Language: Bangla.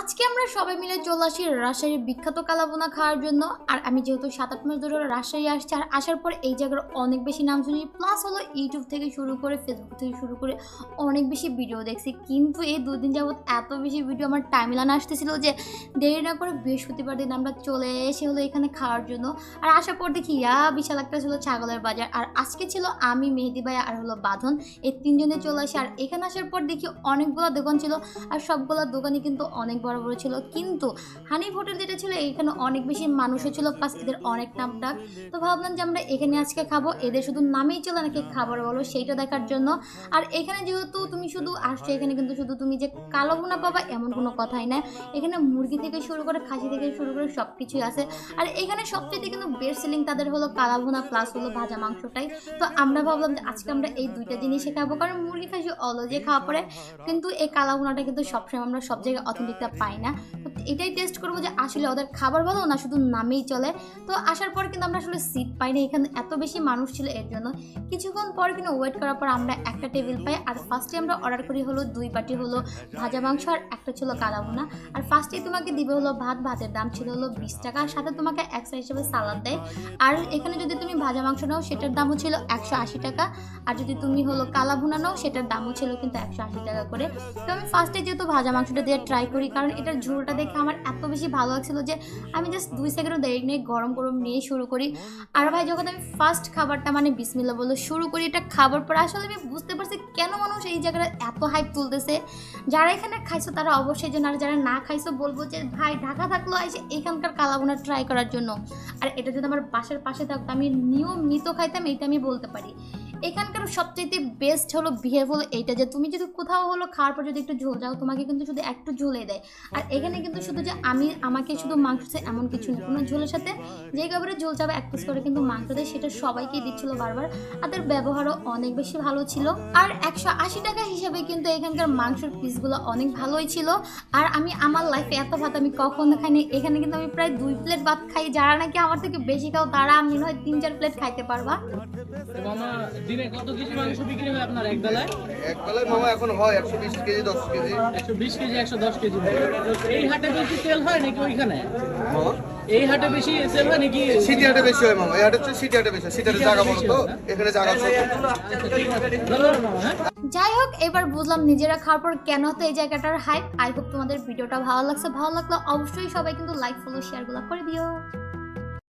আজকে আমরা সবাই মিলে চলে আসি রাজশাহীর বিখ্যাত কালাবোনা খাওয়ার জন্য। আর আমি যেহেতু সাত আট মাস ধরে রাজশাহী আসছি, আর আসার পর এই জায়গার অনেক বেশি নাম শুনি প্লাস হলো ইউটিউব থেকে শুরু করে ফেসবুক থেকে শুরু করে অনেক বেশি ভিডিও দেখছি। কিন্তু এই দুদিন যাবৎ এত বেশি ভিডিও আমার টাইম টাইমলাইন আসতেছিল যে দেরি না করে বৃহস্পতিবার দিন আমরা চলে এসে হলো এখানে খাওয়ার জন্য। আর আসার পর দেখি, ইয়া, বিশাল একটা ছিল ছাগলের বাজার। আর আজকে ছিল আমি, মেহেদি ভাই আর হলো বাঁধন, এই তিনজনে চলে আসি। আর এখানে আসার পর দেখি অনেকগুলো দোকান ছিল, আর সবগুলো দোকানই কিন্তু অনেক বড় বড় ছিল। কিন্তু হানিফ হোটেল যেটা ছিল, এখানে অনেক বেশি মানুষও ছিল প্লাস এদের অনেক নাম ডাক। তো ভাবলাম যে আমরা এখানে আজকে খাব। এদের শুধু নামেই ছিল নাকি খাবার বলো, সেইটা দেখার জন্য। আর এখানে যেহেতু তুমি শুধু আসছো, এখানে কিন্তু শুধু তুমি যে কালো ভুনা পাবা, এমন কোনো কথাই না। এখানে মুরগি থেকে শুরু করে, খাসি থেকে শুরু করে সব কিছুই আছে। আর এখানে সবচেয়ে কিন্তু বেস্ট সেলিং তাদের হলো কালা ভুনা প্লাস হলো ভাজা মাংসটাই। তো আমরা ভাবলাম যে আজকে আমরা এই দুইটা জিনিসই খাব, কারণ মুরগি খাসি অলজে খাওয়া পরে কিন্তু এই কালা ভুনাটা কিন্তু সবসময় আমরা সব জায়গায় অথেন্টিকটা পাই না। এটাই টেস্ট করব যে আসলে ওদের খাবার ভালো না শুধু নামেই চলে। তো আসার পর কিন্তু আমরা আসলে সিট পাইনি, এখানে এত বেশি মানুষ ছিল এর জন্য। কিছুক্ষণ পর কিন্তু ওয়েট করার পর আমরা একটা টেবিল পাই, আর ফার্স্টে আমরা অর্ডার করি হলো দুই বাটি হলো ভাজা মাংস আর একটা ছিল কালা ভুনা। আর ফার্স্টেই তোমাকে দিবে হলো ভাত, ভাতের দাম ছিল হলো বিশ টাকা, আর সাথে তোমাকে এক্সট্রা হিসেবে সালাদ দেয়। আর এখানে যদি তুমি ভাজা মাংস নাও, সেটার দামও ছিল একশো আশি টাকা। আর যদি তুমি হলো কালা ভুনা নাও, সেটার দামও ছিল কিন্তু একশো আশি টাকা করে। তো আমি ফার্স্টে যেহেতু ভাজা মাংসটা দিয়ে ট্রাই করি, কারণ এটার ঝোলটা দেখে আমার এত বেশি ভালো লাগছিল যে আমি জাস্ট দুই সেকেন্ডও দেরি নিয়ে গরম গরম নিয়ে শুরু করি। আর ভাই যখন আমি ফার্স্ট খাবারটা মানে বিসমিল্লা বলে শুরু করি এটা খাবার পর, আসলে আমি বুঝতে পারছি কেন মানুষ এই জায়গাটা এত হাইপ তুলতেছে। যারা এখানে খাইছো তারা অবশ্যই জানো, আর যারা না খাইছো বলব যে ভাই ঢাকা থাকল এসে এখানকার কালাবোনা ট্রাই করার জন্য। আর এটা যদি আমার বাসার পাশে থাকতো, আমি নিয়মিত খাইতাম, এইটা আমি বলতে পারি। এখানকার সবচেয়ে বেস্ট হলো বিহেভ হলো এইটা যে তুমি যদি কোথাও হলো খাওয়ার পর যদি একটু ঝোল যাও তোমাকে কিন্তু শুধু একটু ঝোলে দেয়। আর এখানে কিন্তু শুধু যে আমি, আমাকে শুধু মাংস এমন কিছু নেই কোনো ঝোলের সাথে যে খাবারে ঝোল যাবে এক পিস করে কিন্তু মাংস দেয়, সেটা সবাইকেই দিচ্ছিল বারবার। আর তার ব্যবহারও অনেক বেশি ভালো ছিল। আর একশো আশি টাকা হিসেবে কিন্তু এখানকার মাংসের পিসগুলো অনেক ভালোই ছিল। আর আমি, আমার লাইফে এত ভাত আমি কখনো খাইনি। এখানে কিন্তু আমি প্রায় দুই প্লেট ভাত খাই। যারা নাকি আমার থেকে বেশি খাও, তারা আমি হয় তিন, চার প্লেট খাইতে পারবা। দিনে কত কেজি মাংস বিক্রি হয় আপনার এক বেলায়? এক বেলায় মামা এখন হয় একশো বিশ কেজি দশ কেজি। একশো বিশ কেজি একশো দশ কেজি। এই হাটে বেশি সেল হয় নাকি ওইখানে? এই হাটে বেশি সেল হয় নাকি সিটি হাটে বেশি হয় মামা। এই হাটে হচ্ছে সিটি হাটে বেশি সিটি হাটে জায়গা বলো তো। এখানে জায়গা হ্যাঁ? যাই হোক এবার বুঝলাম নিজেরা খাওয়ার পর কেন হতো এই জায়গাটার হাইপ আই হোপ তোমাদের ভিডিওটা ভালো লাগছে। ভালো লাগল অবশ্যই সবাই কিন্তু লাইক ফলো শেয়ারগুলো করে দিও।